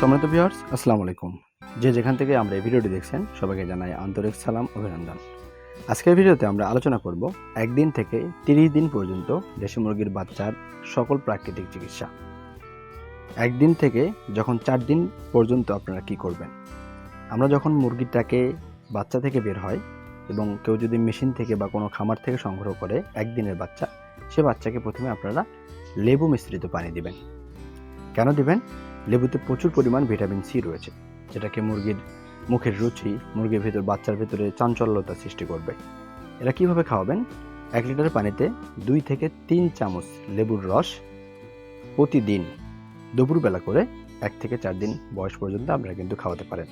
সম্মানিত ভিউয়ার্স আসসালামু আলাইকুম। যে যেখান থেকে আমরা এই ভিডিওটি দেখছেন, সবাইকে জানাই আন্তরিক সালাম, অভিনন্দন। আজকের ভিডিওতে আমরা আলোচনা করব একদিন থেকে তিরিশ দিন পর্যন্ত দেশি মুরগির বাচ্চার সকল প্রাকৃতিক চিকিৎসা। একদিন থেকে যখন চার দিন পর্যন্ত আপনারা কি করবেন? আমরা যখন মুরগিটাকে বাচ্চা থেকে বের হয় এবং কেউ যদি মেশিন থেকে বা কোনো খামার থেকে সংগ্রহ করে একদিনের বাচ্চা, সে বাচ্চাকে প্রথমে আপনারা লেবু মিশ্রিত পানি দিবেন। কেন দিবেন? লেবুতে প্রচুর পরিমাণ ভিটামিন সি রয়েছে, যেটাকে মুরগির মুখের রুচি, মুরগির ভিতর, বাচ্চার ভিতরে চাঞ্চল্যতা সৃষ্টি করবে। এরা কীভাবে খাওয়াবেন? এক লিটার পানিতে দুই থেকে তিন চামচ লেবুর রস প্রতিদিন দুপুরবেলা করে এক থেকে চার দিন বয়স পর্যন্ত আপনারা কিন্তু খাওয়াতে পারেন।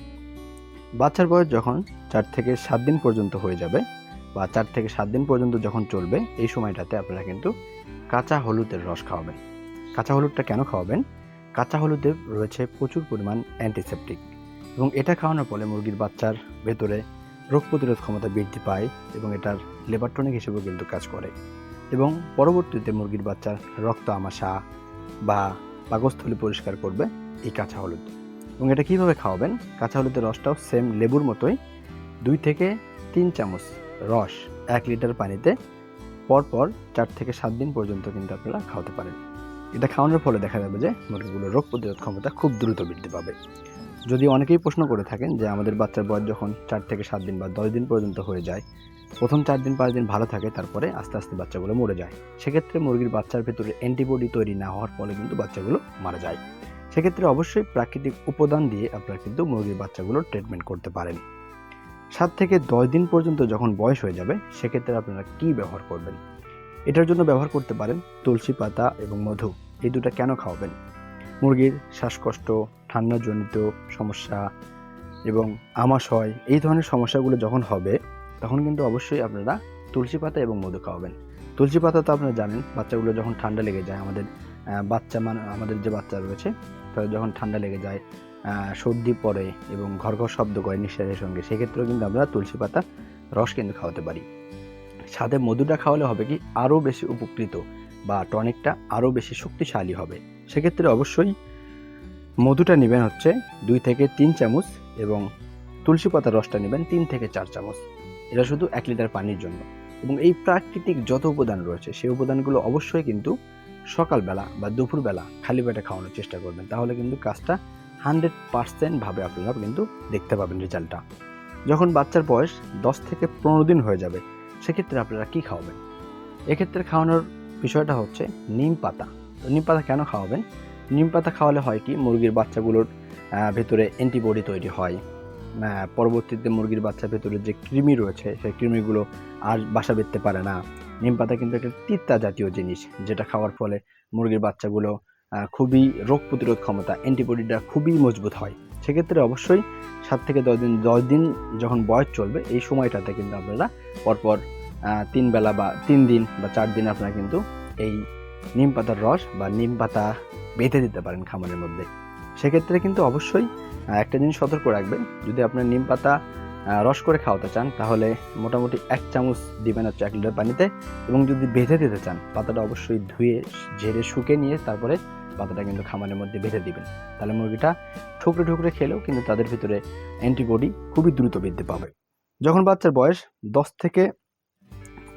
বাচ্চার বয়স যখন চার থেকে সাত দিন পর্যন্ত হয়ে যাবে বা চার থেকে সাত দিন পর্যন্ত যখন চলবে, এই সময়টাতে আপনারা কিন্তু কাঁচা হলুদের রস খাওয়াবেন। কাঁচা হলুদটা কেন খাওয়াবেন? কাঁচা হলুদে রয়েছে প্রচুর পরিমাণ অ্যান্টিসেপটিক এবং এটা খাওয়ানোর ফলে মুরগির বাচ্চার ভেতরে রোগ প্রতিরোধ ক্ষমতা বৃদ্ধি পায় এবং এটার লেবার টনিক হিসেবেও কিন্তু কাজ করে। এবং পরবর্তীতে মুরগির বাচ্চার রক্ত আমাশা বা পাকস্থলী পরিষ্কার করবে এই কাঁচা হলুদ। এবং এটা কীভাবে খাওয়াবেন? কাঁচা হলুদের রসটাও সেম লেবুর মতোই। দুই থেকে তিন চামচ রস এক লিটার পানিতে পরপর চার থেকে সাত দিন পর্যন্ত কিন্তু আপনারা খাওয়াতে পারেন। এটা খাওয়ানোর ফলে দেখা যাবে যে মুরগিগুলোর রোগ প্রতিরোধ ক্ষমতা খুব দ্রুত বৃদ্ধি পাবে। যদি অনেকেই প্রশ্ন করে থাকেন যে আমাদের বাচ্চার বয়স যখন চার থেকে সাত দিন বা দশ দিন পর্যন্ত হয়ে যায়, প্রথম চার দিন, পাঁচ দিন ভালো থাকে, তারপরে আস্তে আস্তে বাচ্চাগুলো মরে যায়। সেক্ষেত্রে মুরগির বাচ্চার ভেতরে অ্যান্টিবডি তৈরি না হওয়ার ফলে কিন্তু বাচ্চাগুলো মারা যায়। সেক্ষেত্রে অবশ্যই প্রাকৃতিক উপাদান দিয়ে আপনারা কিন্তু মুরগির বাচ্চাগুলোর ট্রিটমেন্ট করতে পারেন। সাত থেকে দশ দিন পর্যন্ত যখন বয়স হয়ে যাবে, সেক্ষেত্রে আপনারা কি ব্যবহার করবেন? এটার জন্য ব্যবহার করতে পারেন তুলসী পাতা এবং মধু। এই দুটো কেন খাওয়াবেন? মুরগির শ্বাসকষ্ট, ঠান্ডাজনিত সমস্যা এবং আমাশয়, এই ধরনের সমস্যাগুলো যখন হবে, তখন কিন্তু অবশ্যই আপনারা তুলসী পাতা এবং মধু খাওয়াবেন। তুলসী পাতা তো আপনারা জানেন, বাচ্চাগুলো যখন ঠান্ডা লেগে যায়, আমাদের বাচ্চা মানে আমাদের যে বাচ্চা রয়েছে তাদের যখন ঠান্ডা লেগে যায় সর্দি পড়ে এবং ঘর ঘর শব্দ করে নিঃশ্বাসের সঙ্গে, সেক্ষেত্রেও কিন্তু আমরা তুলসী পাতা রস কিন্তু খাওয়াতে পারি। সাথে মধুটা খাওয়ালে হবে কি আরও বেশি উপকৃত বা টনিকটা আরও বেশি শক্তিশালী হবে। সেক্ষেত্রে অবশ্যই মধুটা নেবেন হচ্ছে দুই থেকে তিন চামচ এবং তুলসী পাতার রসটা নেবেন তিন থেকে চার চামচ। এটা শুধু এক লিটার পানির জন্য। এবং এই প্রাকৃতিক যত উপাদান রয়েছে, সেই উপাদানগুলো অবশ্যই কিন্তু সকালবেলা বা দুপুরবেলা খালি পেটে খাওয়ানোর চেষ্টা করবেন। তাহলে কিন্তু কাজটা হান্ড্রেড পার্সেন্ট ভাবে আপনারা কিন্তু দেখতে পাবেন রেজাল্টটা। যখন বাচ্চার বয়স দশ থেকে পনেরো দিন হয়ে যাবে সেক্ষেত্রে আপনারা কি খাওয়াবেন? এক্ষেত্রে খাওয়ানোর বিষয়টা হচ্ছে নিম পাতা। তো নিম পাতা কেন খাওয়াবেন? নিম পাতা খাওয়ালে হয় কি? মুরগির বাচ্চাগুলোর ভেতরে অ্যান্টিবডি তৈরি হয়। পরবর্তীতে মুরগির বাচ্চার ভেতরে যে কৃমি রয়েছে, সেই কৃমিগুলো আর বাসা বেঁধতে পারে না। নিম পাতা কিন্তু একটা তিতা জাতীয় জিনিস, যেটা খাওয়ার ফলে মুরগির বাচ্চাগুলো খুবই রোগ প্রতিরোধ ক্ষমতা অ্যান্টিবডিটা খুবই মজবুত হয়। সেক্ষেত্রে অবশ্যই সাত থেকে দশ দিন দশ দিন যখন বয়স চলবে, এই সময়টাতে কিন্তু আপনারা পরপর তিন বেলা বা তিন দিন বা চার দিন আপনারা কিন্তু এই নিম পাতার রস বা নিম পাতা বেঁধে দিতে পারেন খামারের মধ্যে। সেক্ষেত্রে কিন্তু অবশ্যই একটা জিনিস সতর্ক রাখবেন, যদি আপনার নিম পাতা রস করে খাওয়াতে চান, তাহলে মোটামুটি এক চামচ দিবেন হচ্ছে এক লিটার পানিতে এবং যদি বেঁধে দিতে চান, পাতাটা অবশ্যই ধুয়ে ঝেড়ে শুকে নিয়ে তারপরে পাতাটা কিন্তু খামারের মধ্যে বেঁধে দিবেন। তাহলে মুরগিটা ঠুকরে ঠুকরে খেলেও কিন্তু তাদের ভিতরে অ্যান্টিবডি খুবই দ্রুত বৃদ্ধি পাবে। যখন বাচ্চার বয়স দশ থেকে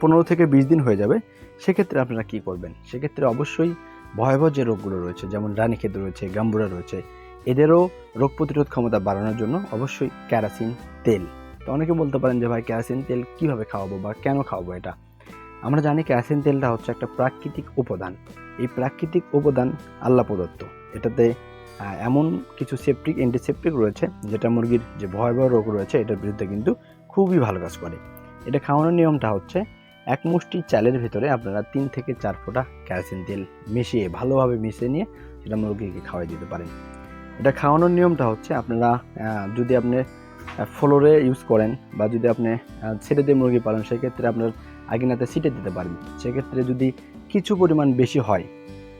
পনেরো থেকে বিশ দিন হয়ে যাবে, সেক্ষেত্রে আপনারা কি করবেন? সেক্ষেত্রে অবশ্যই ভয়াবহ যে রোগগুলো রয়েছে, যেমন রানীক্ষেত রয়েছে, গাম্বুরা রয়েছে, এদেরও রোগ প্রতিরোধ ক্ষমতা বাড়ানোর জন্য অবশ্যই ক্যারাসিন তেল। তো অনেকে বলতে পারেন যে, ভাই, ক্যারাসিন তেল কীভাবে খাওয়াবো বা কেন খাওয়াবো এটা? আমরা জানি ক্যারাসিন তেলটা হচ্ছে একটা প্রাকৃতিক উপাদান। এই প্রাকৃতিক উপাদান আল্লাহ প্রদত্ত। এটাতে এমন কিছু সেপটিক অ্যান্টিসেপটিক রয়েছে, যেটা মুরগির যে ভয়াবহ রোগ রয়েছে, এটার বিরুদ্ধে কিন্তু খুবই ভালো কাজ করে। এটা খাওয়ানোর নিয়মটা হচ্ছে, এক মুষ্টি চালের ভিতরে আপনারা তিন থেকে চার ফোঁটা ক্যারাসিন তেল মিশিয়ে, ভালোভাবে মিশিয়ে নিয়ে সেটা মুরগিকে খাওয়াই দিতে পারেন। এটা খাওয়ানোর নিয়মটা হচ্ছে, আপনারা যদি আপনি ফ্লোরে ইউজ করেন বা যদি আপনি ছেড়ে দিয়ে মুরগি পালন, সেক্ষেত্রে আপনার আগিনাতে সিটে দিতে পারেন। সেক্ষেত্রে যদি কিছু পরিমাণ বেশি হয়,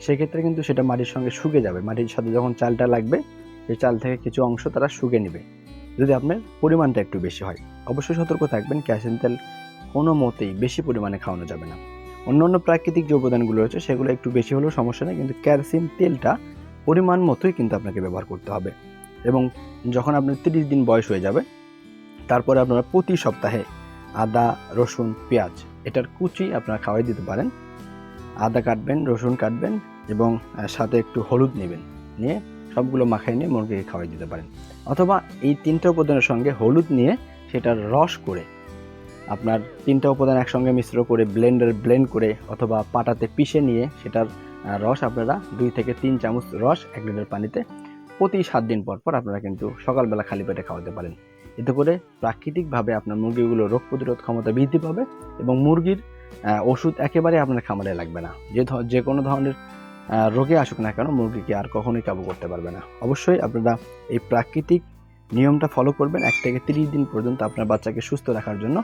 সেক্ষেত্রে কিন্তু সেটা মাটির সঙ্গে শুকে যাবে। মাটির সাথে যখন চালটা লাগবে, সেই চাল থেকে কিছু অংশ তারা শুকে নেবে। যদি আপনার পরিমাণটা একটু বেশি হয়, অবশ্যই সতর্ক থাকবেন ক্যাসিন তেল কোনো মতেই বেশি পরিমাণে খাওয়ানো যাবে না। অন্য অন্য প্রাকৃতিক যে উপাদানগুলো রয়েছে, সেগুলো একটু বেশি হলেও সমস্যা নেই, কিন্তু ক্যারসিন তেলটা পরিমাণ মতোই কিন্তু আপনাকে ব্যবহার করতে হবে। এবং যখন আপনার তিরিশ দিন বয়স হয়ে যাবে, তারপরে আপনারা প্রতি সপ্তাহে আদা, রসুন, পেঁয়াজ। এটার কুচি আপনারা খাওয়াই দিতে পারেন। আদা কাটবেন, রসুন কাটবেন এবং সাথে একটু হলুদ নেবেন। নিয়ে সবগুলো মাখাই নিয়ে মুরগিকে খাওয়াই দিতে পারেন। অথবা এই তিনটা উপাদানের সঙ্গে হলুদ নিয়ে সেটার রস করে আপনার তিনটা উপাদান একসঙ্গে মিশ্র করে ব্লেন্ডার ব্লেন্ড করে অথবা পাটাতে পিষে নিয়ে সেটার রস আপনারা দুই থেকে তিন চামচ রস এক লিটার পানিতে প্রতি সাত দিন পর পর আপনারা কিন্তু সকালবেলা খালি পেটে খাওয়াতে পারেন। এতে করে প্রাকৃতিকভাবে আপনার মুরগিগুলো রোগ প্রতিরোধ ক্ষমতা বৃদ্ধি পাবে এবং মুরগির ওষুধ একেবারে আপনার খামারে লাগবে না। যে যে কোনো ধরনের রোগে আসুক না কেন মুরগিকে আর কখনোই কাবু করতে পারবে না। অবশ্যই আপনারা এই প্রাকৃতিক নিয়মটা ফলো করবেন। এক থেকে তিরিশ দিন পর্যন্ত আপনার বাচ্চাকে সুস্থ রাখার জন্য।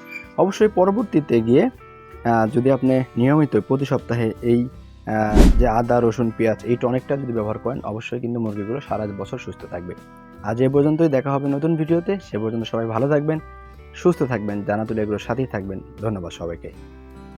অবশ্যই পরবর্তীতে গিয়ে যদি আপনি নিয়মিত প্রতি সপ্তাহে এই যে আদা, রসুন, পেঁয়াজ এই টনিকটা যদি ব্যবহার করেন, অবশ্যই কিন্তু মুরগিগুলো সারা বছর সুস্থ থাকবে। আজ এ পর্যন্তই, দেখা হবে নতুন ভিডিওতে। সে পর্যন্ত সবাই ভালো থাকবেন, সুস্থ থাকবেন জানাতুল এগুলোর সাথেই থাকবেন। ধন্যবাদ সবাইকে।